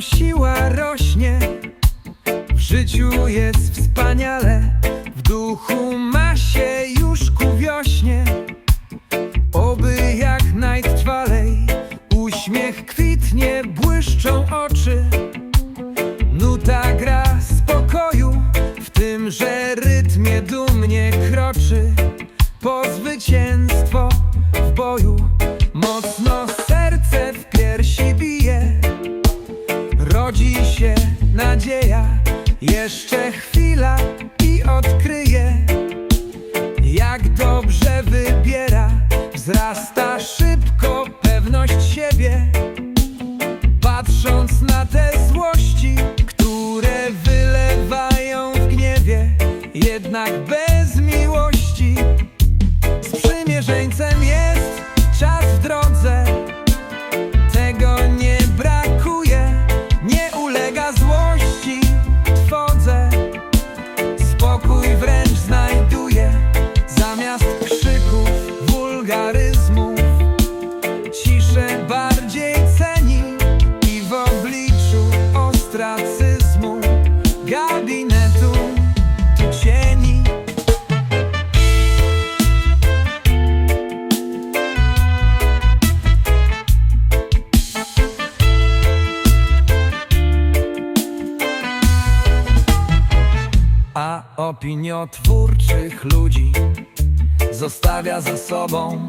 siła rośnie. W życiu jest wspaniale, w duchu ma się już ku wiośnie. Oby jak najtrwalej uśmiech kwitnie, błyszczą oczy. Nuta gra spokoju, w tym, że rytmie dumnie kroczy. Po zwycięstwo w boju mocno Rodzi się nadzieja, jeszcze chwila i odkryje. Jak dobrze wybiera, wzrasta szybko pewność siebie. Patrząc na te złości, które wylewają w gniewie, jednak bez miłości. Sprzymierzeńcem jest wulgaryzmów. Ciszę bardziej ceni i w obliczu ostracyzmu gabinetu cieni. A opiniotwórczych ludzi zostawia za sobą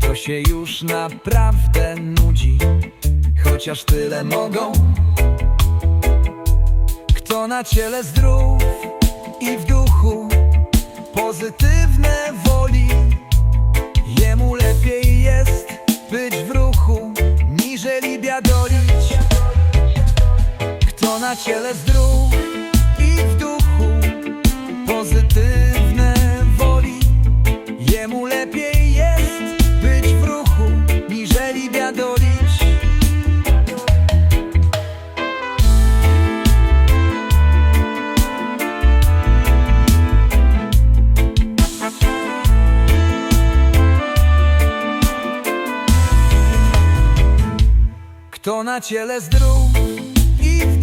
to się już naprawdę nudzi, chociaż tyle mogą. Kto na ciele zdrów i w duchu pozytywne woli, jemu lepiej jest być w ruchu, niżeli biadolić. Kto na ciele zdrów Kto na ciele zdrów i w